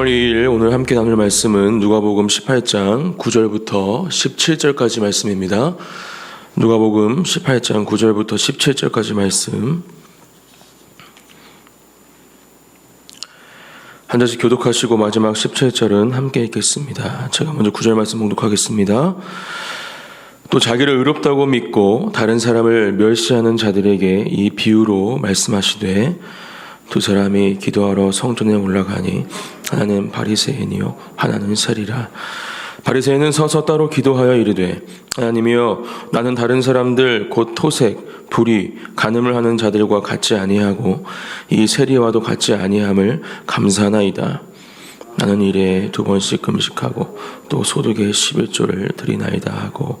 3월 2일 오늘 함께 나눌 말씀은 누가복음 18장 9절부터 17절까지 말씀입니다. 누가복음 18장 9절부터 17절까지 말씀. 한 절씩 교독하시고 마지막 17절은 함께 읽겠습니다. 제가 먼저 9절 말씀 봉독하겠습니다. 또 자기를 의롭다고 믿고 다른 사람을 멸시하는 자들에게 이 비유로 말씀하시되 두 사람이 기도하러 성전에 올라가니 하나는 바리새인이요 하나는 세리라. 바리새인은 서서 따로 기도하여 이르되 하나님이여 나는 다른 사람들 곧 토색 불이 간음을 하는 자들과 같지 아니하고 이 세리와도 같지 아니함을 감사하나이다. 나는 일에 두 번씩 금식하고 또 소득의 11조를 드리나이다 하고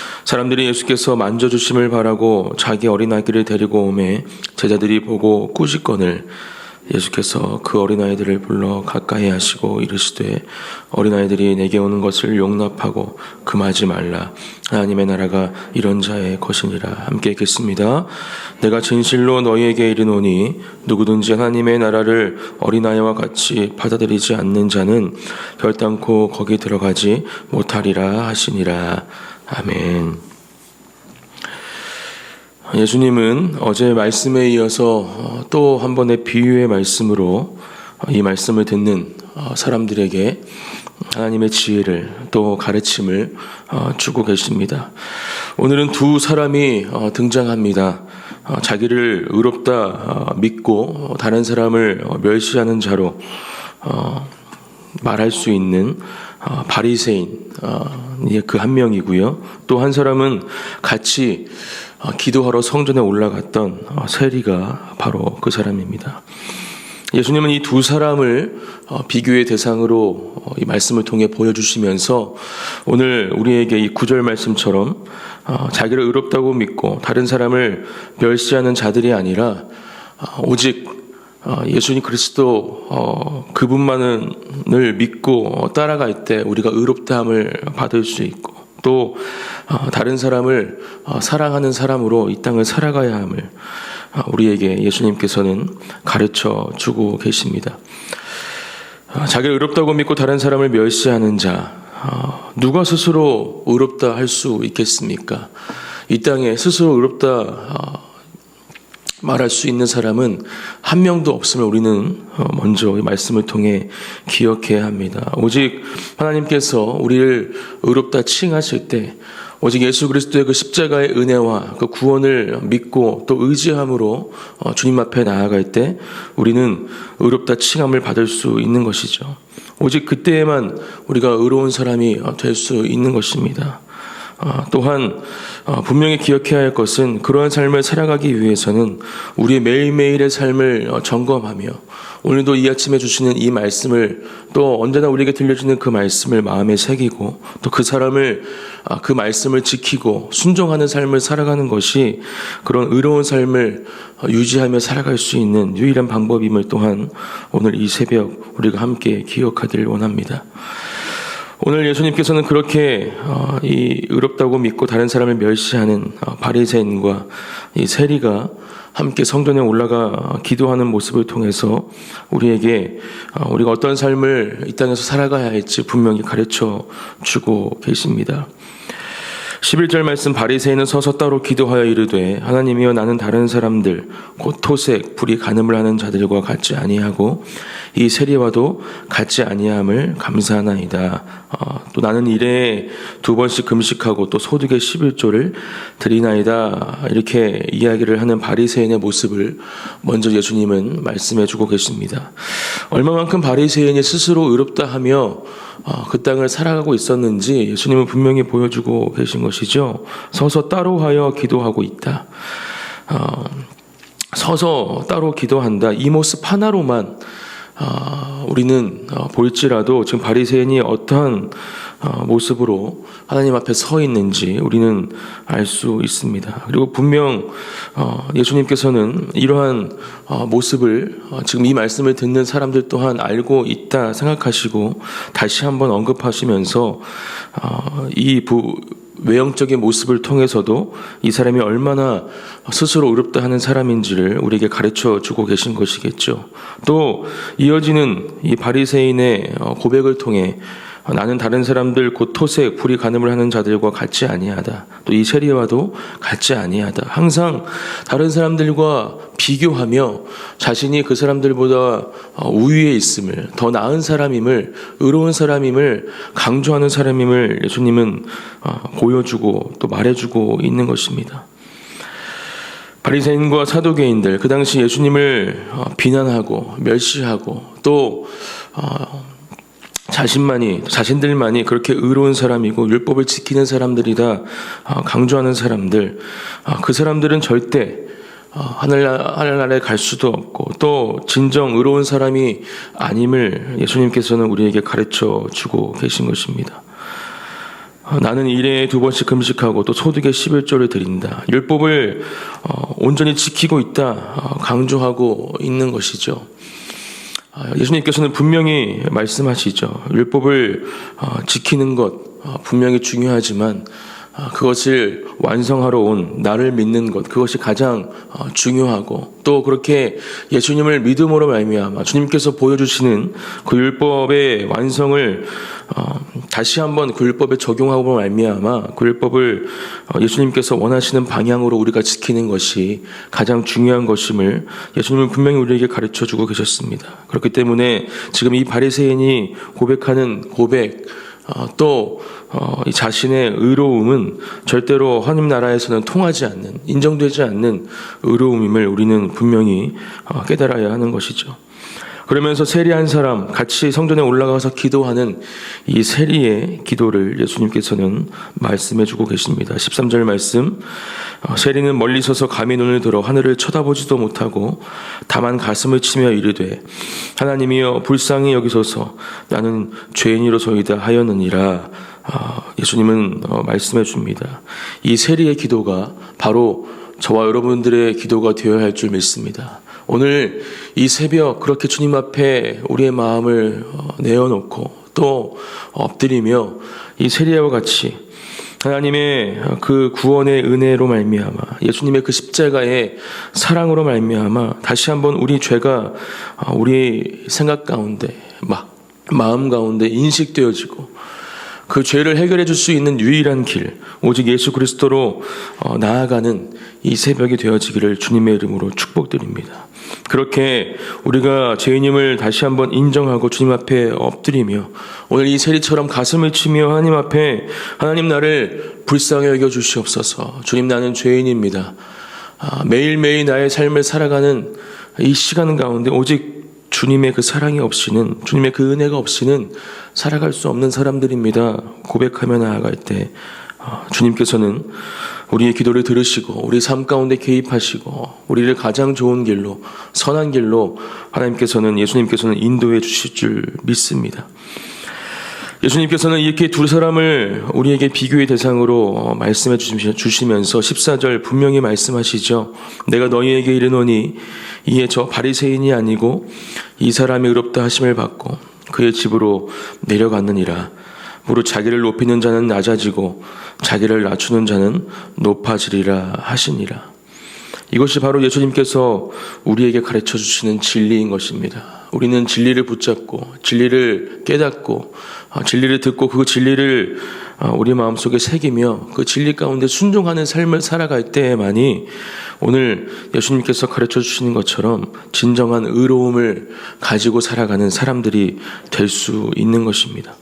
사람들이 예수께서 만져주심을 바라고 자기 어린아이들을 데리고 오매 제자들이 보고 꾸짖건을 예수께서 그 어린아이들을 불러 가까이 하시고 이르시되 어린아이들이 내게 오는 것을 용납하고 금하지 말라. 하나님의 나라가 이런 자의 것이니라. 함께 읽겠습니다. 내가 진실로 너희에게 이르노니 누구든지 하나님의 나라를 어린아이와 같이 받아들이지 않는 자는 결단코 거기 들어가지 못하리라 하시니라 아멘. 예수님은 어제 말씀에 이어서 또 한 번의 비유의 말씀으로 이 말씀을 듣는 사람들에게 하나님의 지혜를 또 가르침을 주고 계십니다. 오늘은 두 사람이 등장합니다. 자기를 의롭다 믿고 다른 사람을 멸시하는 자로 말할 수 있는 바리새인 그 한 명이고요. 또 한 사람은 같이 기도하러 성전에 올라갔던 세리가 바로 그 사람입니다. 예수님은 이 두 사람을 비교의 대상으로 이 말씀을 통해 보여주시면서 오늘 우리에게 이 구절 말씀처럼 자기를 의롭다고 믿고 다른 사람을 멸시하는 자들이 아니라 오직 예수님 그리스도 그분만을 믿고 따라갈 때 우리가 의롭다함을 받을 수 있고 또 다른 사람을 사랑하는 사람으로 이 땅을 살아가야 함을 우리에게 예수님께서는 가르쳐 주고 계십니다. 자기를 의롭다고 믿고 다른 사람을 멸시하는 자, 누가 스스로 의롭다 할 수 있겠습니까? 이 땅에 스스로 의롭다 말할 수 있는 사람은 한 명도 없음을 우리는 먼저 이 말씀을 통해 기억해야 합니다. 오직 하나님께서 우리를 의롭다 칭하실 때 오직 예수 그리스도의 그 십자가의 은혜와 그 구원을 믿고 또 의지함으로 주님 앞에 나아갈 때 우리는 의롭다 칭함을 받을 수 있는 것이죠. 오직 그때에만 우리가 의로운 사람이 될 수 있는 것입니다. 또한 분명히 기억해야 할 것은 그러한 삶을 살아가기 위해서는 우리의 매일매일의 삶을 점검하며 오늘도 이 아침에 주시는 이 말씀을 또 언제나 우리에게 들려주는 그 말씀을 마음에 새기고 또 그 사람을 그 말씀을 지키고 순종하는 삶을 살아가는 것이 그런 의로운 삶을 유지하며 살아갈 수 있는 유일한 방법임을 또한 오늘 이 새벽 우리가 함께 기억하기를 원합니다. 오늘 예수님께서는 그렇게 이 의롭다고 믿고 다른 사람을 멸시하는 바리새인과 이 세리가 함께 성전에 올라가 기도하는 모습을 통해서 우리에게 우리가 어떤 삶을 이 땅에서 살아가야 할지 분명히 가르쳐 주고 계십니다. 11절 말씀 바리새인은 서서 따로 기도하여 이르되 하나님이여 나는 다른 사람들 곧 토색 불이 간음을 하는 자들과 같지 아니하고 이 세리와도 같지 아니함을 감사하나이다. 어, 또 나는 일에 두 번씩 금식하고 또 소득의 11조를 드리나이다. 이렇게 이야기를 하는 바리새인의 모습을 먼저 예수님은 말씀해 주고 계십니다. 얼마만큼 바리새인이 스스로 의롭다 하며 어, 그 땅을 살아가고 있었는지 예수님은 분명히 보여주고 계신 것이죠. 서서 따로 하여 기도하고 있다. 어, 서서 따로 기도한다. 이 모습 하나로만 우리는 볼지라도 지금 바리새인이 어떠한 어, 모습으로 하나님 앞에 서 있는지 우리는 알 수 있습니다. 그리고 분명 어, 예수님께서는 이러한 어, 모습을 어, 지금 이 말씀을 듣는 사람들 또한 알고 있다 생각하시고 다시 한번 언급하시면서 어, 이 부, 외형적인 모습을 통해서도 이 사람이 얼마나 스스로 의롭다 하는 사람인지를 우리에게 가르쳐 주고 계신 것이겠죠. 또 이어지는 이 바리새인의 어, 고백을 통해 나는 다른 사람들 곧 토색 불이 간음을 하는 자들과 같지 아니하다. 또 이 세리와도 같지 아니하다. 항상 다른 사람들과 비교하며 자신이 그 사람들보다 어, 우위에 있음을 더 나은 사람임을 의로운 사람임을 강조하는 사람임을 예수님은 어, 보여주고 또 말해주고 있는 것입니다. 바리새인과 사도계인들 그 당시 예수님을 어, 비난하고 멸시하고 또 자신만이 자신들만이 그렇게 의로운 사람이고 율법을 지키는 사람들이다 어, 강조하는 사람들 어, 그 사람들은 절대 어, 하늘 하늘나라에 갈 수도 없고 또 진정 의로운 사람이 아님을 예수님께서는 우리에게 가르쳐 주고 계신 것입니다. 나는 일에 두 번씩 금식하고 또 소득의 11조를 드린다. 율법을 온전히 지키고 있다 강조하고 있는 것이죠. 아, 예수님께서는 분명히 말씀하시죠. 율법을 어, 지키는 것 어, 분명히 중요하지만 아, 그것을 완성하러 온 나를 믿는 것 그것이 가장 어, 중요하고 또 그렇게 예수님을 믿음으로 말미암아 주님께서 보여주시는 그 율법의 완성을 어, 다시 한번 그 율법에 적용하고 말미암아 그 율법을 어, 예수님께서 원하시는 방향으로 우리가 지키는 것이 가장 중요한 것임을 예수님은 분명히 우리에게 가르쳐 주고 계셨습니다. 그렇기 때문에 지금 이 바리새인이 고백하는 고백 어, 또 어, 자신의 의로움은 절대로 하나님 나라에서는 통하지 않는 인정되지 않는 의로움임을 우리는 분명히 어, 깨달아야 하는 것이죠. 그러면서 세리 한 사람 같이 성전에 올라가서 기도하는 이 세리의 기도를 예수님께서는 말씀해 주고 계십니다. 13절 말씀 어, 세리는 멀리 서서 감히 눈을 들어 하늘을 쳐다보지도 못하고 다만 가슴을 치며 이르되 하나님이여 불쌍히 여기소서 나는 죄인이로소이다 하였느니라 어, 예수님은 어, 말씀해 줍니다. 이 세리의 기도가 바로 저와 여러분들의 기도가 되어야 할 줄 믿습니다. 오늘 이 새벽 그렇게 주님 앞에 우리의 마음을 어, 내어놓고 또 엎드리며 이 세리아와 같이 하나님의 그 구원의 은혜로 말미암아 예수님의 그 십자가의 사랑으로 말미암아 다시 한번 우리 죄가 어, 우리 생각 가운데 막 마음 가운데 인식되어지고 그 죄를 해결해 줄 수 있는 유일한 길, 오직 예수 그리스도로 어, 나아가는 이 새벽이 되어지기를 주님의 이름으로 축복드립니다. 그렇게 우리가 죄인임을 다시 한번 인정하고 주님 앞에 엎드리며 오늘 이 세리처럼 가슴을 치며 하나님 앞에 하나님 나를 불쌍히 여겨 주시옵소서. 주님 나는 죄인입니다. 아, 매일매일 나의 삶을 살아가는 이 시간 가운데 오직 주님의 그 사랑이 없이는 주님의 그 은혜가 없이는 살아갈 수 없는 사람들입니다. 고백하며 나아갈 때 아, 주님께서는 우리의 기도를 들으시고 우리 삶 가운데 개입하시고 우리를 가장 좋은 길로 선한 길로 하나님께서는 예수님께서는 인도해 주실 줄 믿습니다. 예수님께서는 이렇게 두 사람을 우리에게 비교의 대상으로 말씀해 주시면서 14절 분명히 말씀하시죠. 내가 너희에게 이르노니 이에 저 바리새인이 아니고 이 사람이 의롭다 하심을 받고 그의 집으로 내려갔느니라. 무릇 자기를 높이는 자는 낮아지고 자기를 낮추는 자는 높아지리라 하시니라. 이것이 바로 예수님께서 우리에게 가르쳐 주시는 진리인 것입니다. 우리는 진리를 붙잡고 진리를 깨닫고 아, 진리를 듣고 그 진리를 아, 우리 마음속에 새기며 그 진리 가운데 순종하는 삶을 살아갈 때에만이 오늘 예수님께서 가르쳐 주시는 것처럼 진정한 의로움을 가지고 살아가는 사람들이 될 수 있는 것입니다.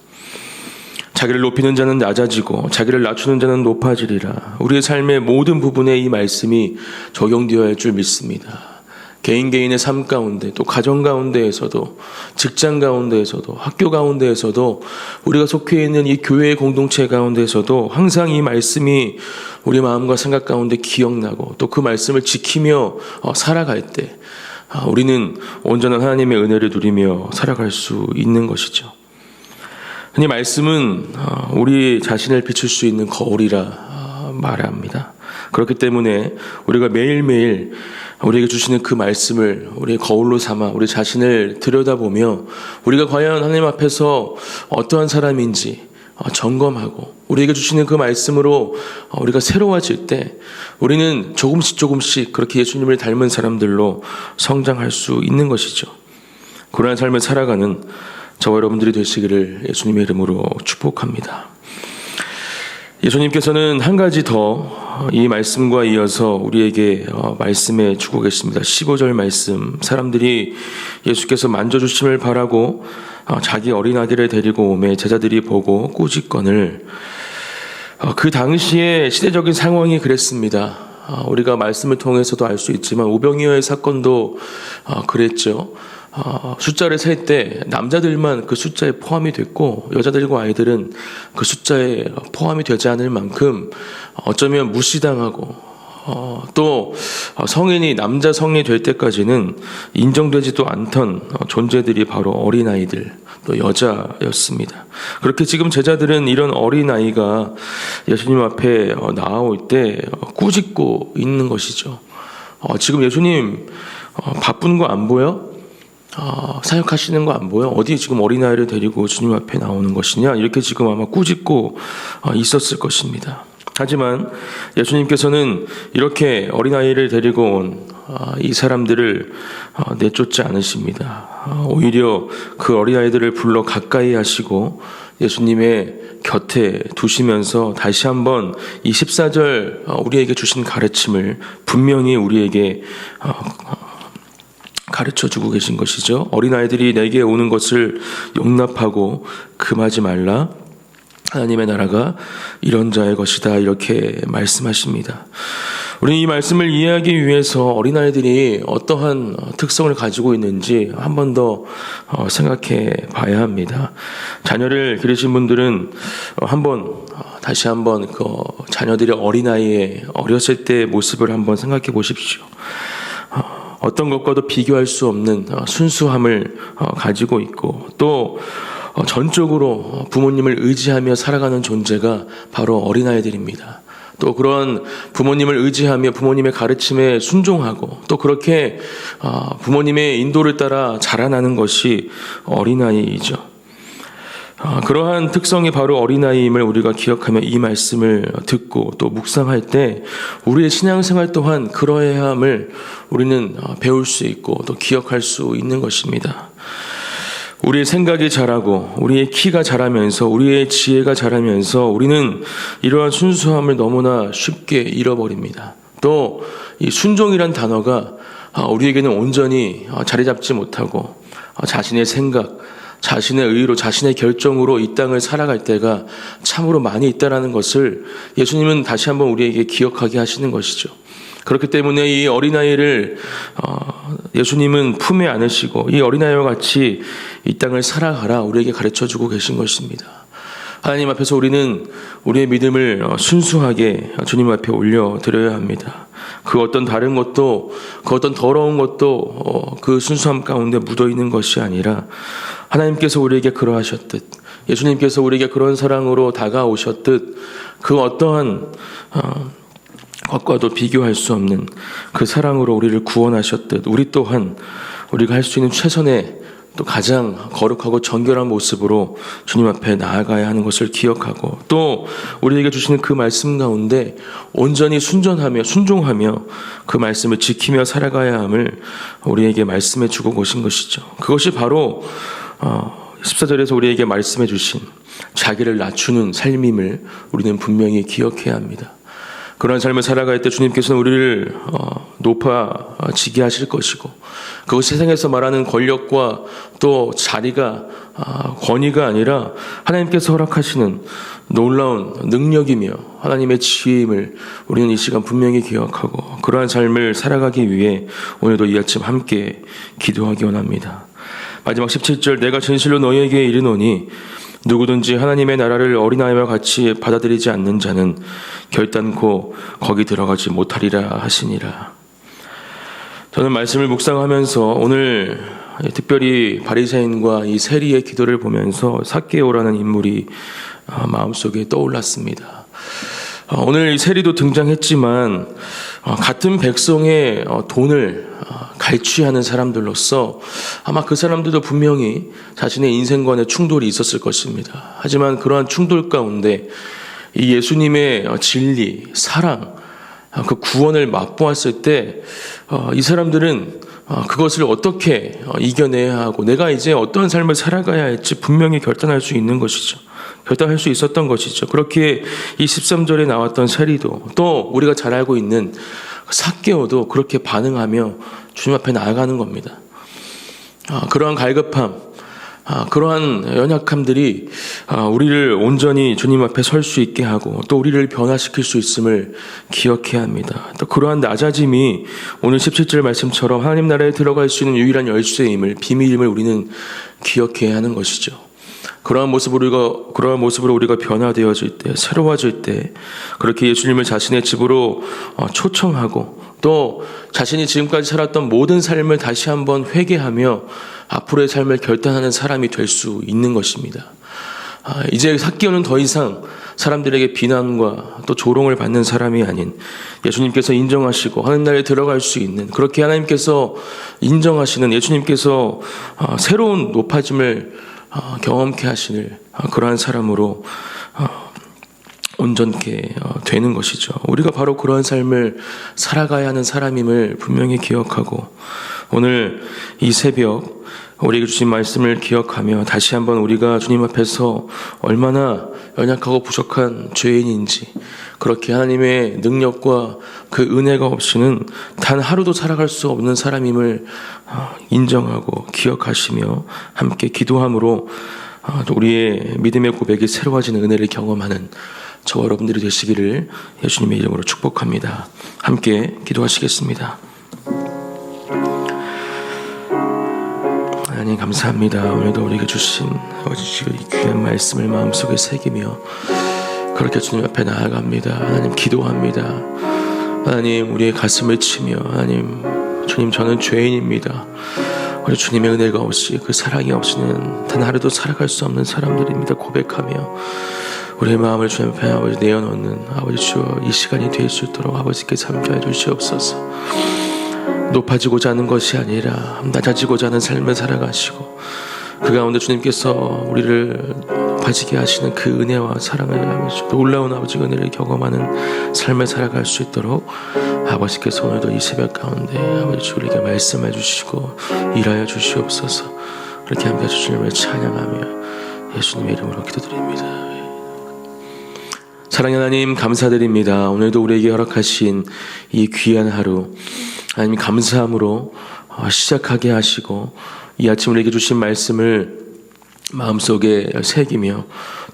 자기를 높이는 자는 낮아지고 자기를 낮추는 자는 높아지리라. 우리의 삶의 모든 부분에 이 말씀이 적용되어야 할 줄 믿습니다. 개인 개인의 삶 가운데 또 가정 가운데에서도 직장 가운데에서도 학교 가운데에서도 우리가 속해 있는 이 교회의 공동체 가운데에서도 항상 이 말씀이 우리 마음과 생각 가운데 기억나고 또 그 말씀을 지키며 어, 살아갈 때 아, 우리는 온전한 하나님의 은혜를 누리며 살아갈 수 있는 것이죠. 이 말씀은 어, 우리 자신을 비출 수 있는 거울이라 어, 말합니다. 그렇기 때문에 우리가 매일매일 우리에게 주시는 그 말씀을 우리의 거울로 삼아 우리 자신을 들여다보며 우리가 과연 하나님 앞에서 어떠한 사람인지 어, 점검하고 우리에게 주시는 그 말씀으로 어, 우리가 새로워질 때 우리는 조금씩 조금씩 그렇게 예수님을 닮은 사람들로 성장할 수 있는 것이죠. 고난 삶을 살아가는 저와 여러분들이 되시기를 예수님의 이름으로 축복합니다. 예수님께서는 한 가지 더 이 말씀과 이어서 우리에게 어, 말씀해 주고 계십니다. 15절 말씀. 사람들이 예수께서 만져주심을 바라고 어, 자기 어린아기를 데리고 오매 제자들이 보고 꾸짖건을 어, 그 당시에 시대적인 상황이 그랬습니다. 우리가 말씀을 통해서도 알 수 있지만 오병이어의 사건도 그랬죠. 어, 숫자를 셀 때 남자들만 그 숫자에 포함이 됐고 여자들과 아이들은 그 숫자에 포함이 되지 않을 만큼 어쩌면 무시당하고 어, 또 성인이 남자 성인이 될 때까지는 인정되지도 않던 존재들이 바로 어린아이들 또 여자였습니다. 그렇게 지금 제자들은 이런 어린아이가 예수님 앞에 나올 때 꾸짖고 있는 것이죠. 어, 지금 예수님 어, 바쁜 거 안 보여? 어, 사역하시는 거 안 보여? 어디 지금 어린아이를 데리고 주님 앞에 나오는 것이냐? 이렇게 지금 아마 꾸짖고 어, 있었을 것입니다. 하지만 예수님께서는 이렇게 어린아이를 데리고 온이 어, 사람들을 어, 내쫓지 않으십니다. 어, 오히려 그 어린아이들을 불러 가까이 하시고 예수님의 곁에 두시면서 다시 한번 이 14절 우리에게 주신 가르침을 분명히 우리에게 가르쳐 주고 계신 것이죠. 어린아이들이 내게 오는 것을 용납하고 금하지 말라. 하나님의 나라가 이런 자의 것이다. 이렇게 말씀하십니다. 우리는 이 말씀을 이해하기 위해서 어린아이들이 어떠한 특성을 가지고 있는지 한 번더 어, 생각해 봐야 합니다. 자녀를 기르신 분들은 한번 어, 다시 한번 그 자녀들의 어린아이의 어렸을 때의 모습을 한번 생각해 보십시오. 어떤 것과도 비교할 수 없는 어, 순수함을 어, 가지고 있고 또 어, 전적으로 부모님을 의지하며 살아가는 존재가 바로 어린아이들입니다. 또 그런 부모님을 의지하며 부모님의 가르침에 순종하고 또 그렇게 부모님의 인도를 따라 자라나는 것이 어린아이이죠. 아, 그러한 특성이 바로 어린아이임을 우리가 기억하며 이 말씀을 듣고 또 묵상할 때 우리의 신앙생활 또한 그러해야 함을 우리는 어, 배울 수 있고 또 기억할 수 있는 것입니다. 우리의 생각이 자라고 우리의 키가 자라면서 우리의 지혜가 자라면서 우리는 이러한 순수함을 너무나 쉽게 잃어버립니다. 또 이 순종이란 단어가 아, 우리에게는 온전히 어, 자리 잡지 못하고 어, 자신의 생각, 자신의 의로 자신의 결정으로 이 땅을 살아갈 때가 참으로 많이 있다라는 것을 예수님은 다시 한번 우리에게 기억하게 하시는 것이죠. 그렇기 때문에 이 어린아이를 어, 예수님은 품에 안으시고 이 어린아이와 같이 이 땅을 살아가라 우리에게 가르쳐 주고 계신 것입니다. 하나님 앞에서 우리는 우리의 믿음을 어, 순수하게 주님 앞에 올려 드려야 합니다. 그 어떤 다른 것도 그 어떤 더러운 것도 어, 그 순수함 가운데 묻어 있는 것이 아니라 하나님께서 우리에게 그러하셨듯 예수님께서 우리에게 그런 사랑으로 다가오셨듯 그 어떠한 어, 것과도 비교할 수 없는 그 사랑으로 우리를 구원하셨듯 우리 또한 우리가 할 수 있는 최선의 또 가장 거룩하고 정결한 모습으로 주님 앞에 나아가야 하는 것을 기억하고 또 우리에게 주시는 그 말씀 가운데 온전히 순전하며 순종하며 그 말씀을 지키며 살아가야 함을 우리에게 말씀해 주고 계신 것이죠. 그것이 바로 어, 14절에서 우리에게 말씀해 주신 자기를 낮추는 삶임을 우리는 분명히 기억해야 합니다. 그러한 삶을 살아갈 때 주님께서는 우리를 어, 높아지게 하실 것이고 그 세상에서 말하는 권력과 또 자리가 아, 권위가 아니라 하나님께서 허락하시는 놀라운 능력이며 하나님의 지혜임을 우리는 이 시간 분명히 기억하고 그러한 삶을 살아가기 위해 오늘도 이 아침 함께 기도하기 원합니다. 마지막 17절 내가 진실로 너희에게 이르노니 누구든지 하나님의 나라를 어린아이와 같이 받아들이지 않는 자는 결단코 거기 들어가지 못하리라 하시니라. 저는 말씀을 묵상하면서 오늘 특별히 바리새인과 이 세리의 기도를 보면서 삭개오라는 인물이 어, 마음속에 떠올랐습니다. 어, 오늘 이 세리도 등장했지만 어, 같은 백성의 어, 돈을 어, 갈취하는 사람들로서 아마 그 사람들도 분명히 자신의 인생관의 충돌이 있었을 것입니다. 하지만 그러한 충돌 가운데 이 예수님의 어, 진리, 사랑, 어, 그 구원을 맛보았을 때 이 사람들은 어, 그것을 어떻게 어, 이겨내야 하고 내가 이제 어떤 삶을 살아가야 할지 분명히 결단할 수 있는 것이죠. 결단할 수 있었던 것이죠. 그렇게 이 13절에 나왔던 세리도 또 우리가 잘 알고 있는 사개오도 그렇게 반응하며 주님 앞에 나아가는 겁니다. 아, 그러한 갈급함, 아, 그러한 연약함들이 아, 우리를 온전히 주님 앞에 설 수 있게 하고 또 우리를 변화시킬 수 있음을 기억해야 합니다. 또 그러한 낮아짐이 오늘 17절 말씀처럼 하나님 나라에 들어갈 수 있는 유일한 열쇠임을 비밀임을 우리는 기억해야 하는 것이죠. 그러한 모습으로 우리가 그러한 모습으로 우리가 변화되어질 때 새로워질 때 그렇게 예수님을 자신의 집으로 어, 초청하고 또 자신이 지금까지 살았던 모든 삶을 다시 한번 회개하며 앞으로의 삶을 결단하는 사람이 될 수 있는 것입니다. 아, 이제 삭기오는 더 이상 사람들에게 비난과 또 조롱을 받는 사람이 아닌 예수님께서 인정하시고 하는 날에 들어갈 수 있는 그렇게 하나님께서 인정하시는 예수님께서 어, 새로운 높아짐을 어, 경험케 하시는 어, 그러한 사람으로 어, 온전케 어, 되는 것이죠. 우리가 바로 그러한 삶을 살아가야 하는 사람임을 분명히 기억하고 오늘 이 새벽 우리에게 주신 말씀을 기억하며 다시 한번 우리가 주님 앞에서 얼마나 연약하고 부족한 죄인인지 그렇게 하나님의 능력과 그 은혜가 없이는 단 하루도 살아갈 수 없는 사람임을 어, 인정하고 기억하시며 함께 기도함으로 어, 또 우리의 믿음의 고백이 새로워지는 은혜를 경험하는 저와 여러분들이 되시기를 예수님의 이름으로 축복합니다. 함께 기도하시겠습니다. 하나님 감사합니다. 오늘도 우리에게 주신 아버지 이 귀한 말씀을 마음속에 새기며 그렇게 주님 앞에 나아갑니다. 하나님 기도합니다. 하나님 우리의 가슴을 치며 하나님 주님 저는 죄인입니다. 우리 주님의 은혜가 없이 그 사랑이 없이는 단 하루도 살아갈 수 없는 사람들입니다. 고백하며 우리의 마음을 주님 앞에 아버지 내어놓는 아버지 주여 이 시간이 될 수 있도록 아버지께서 함께해 주시옵소서. 높아지고자 하는 것이 아니라 낮아지고자 하는 삶을 살아가시고 그 가운데 주님께서 우리를 높아지게 하시는 그 은혜와 사랑을 아버지 놀라운 아버지 은혜를 경험하는 삶을 살아갈 수 있도록 아버지께서 오늘도 이 새벽 가운데 아버지 우리에게 말씀해 주시고 일하여 주시옵소서 그렇게 함께 주님을 찬양하며 예수님의 이름으로 기도드립니다. 사랑의 하나님 감사드립니다. 오늘도 우리에게 허락하신 이 귀한 하루 하나님 감사함으로 어, 시작하게 하시고 이 아침 우리에게 주신 말씀을 마음속에 새기며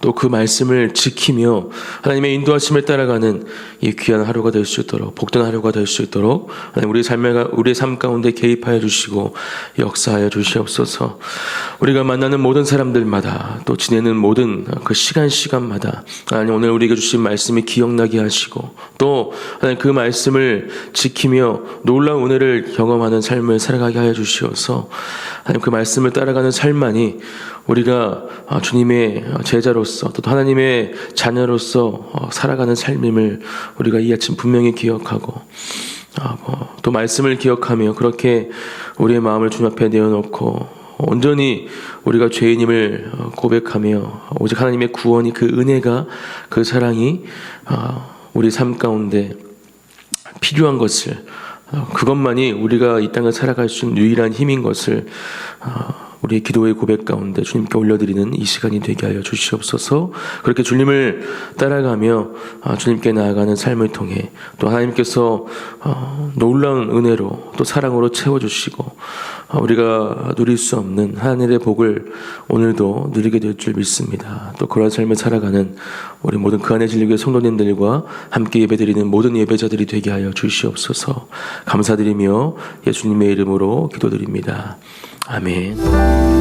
또 그 말씀을 지키며 하나님의 인도하심을 따라가는 이 귀한 하루가 될 수 있도록 복된 하루가 될 수 있도록 하나님 우리 삶의 우리의 삶 가운데 개입하여 주시고 역사하여 주시옵소서. 우리가 만나는 모든 사람들마다 또 지내는 모든 그 시간 시간마다 하나님 오늘 우리에게 주신 말씀이 기억나게 하시고 또 하나님 그 말씀을 지키며 놀라운 은혜를 경험하는 삶을 살아가게 하여 주시어서 하나님 그 말씀을 따라가는 삶만이 우리 가 어, 주님의 제자로서 또 하나님의 자녀로서 어, 살아가는 삶임을 우리가 이 아침 분명히 기억하고 아, 뭐, 또 말씀을 기억하며 그렇게 우리의 마음을 주님 앞에 내어놓고 온전히 우리가 죄인임을 어, 고백하며 오직 하나님의 구원이 그 은혜가 그 사랑이 우리 삶 가운데 필요한 것을 그것만이 우리가 이 땅을 살아갈 수 있는 유일한 힘인 것을 우리의 기도의 고백 가운데 주님께 올려드리는 이 시간이 되게 하여 주시옵소서. 그렇게 주님을 따라가며 아, 주님께 나아가는 삶을 통해 또 하나님께서 어, 놀라운 은혜로 또 사랑으로 채워주시고 아, 우리가 누릴 수 없는 하늘의 복을 오늘도 누리게 될 줄 믿습니다. 또 그런 삶을 살아가는 우리 모든 그 안에 진리교회 성도님들과 함께 예배드리는 모든 예배자들이 되게 하여 주시옵소서. 감사드리며 예수님의 이름으로 기도드립니다. 아멘.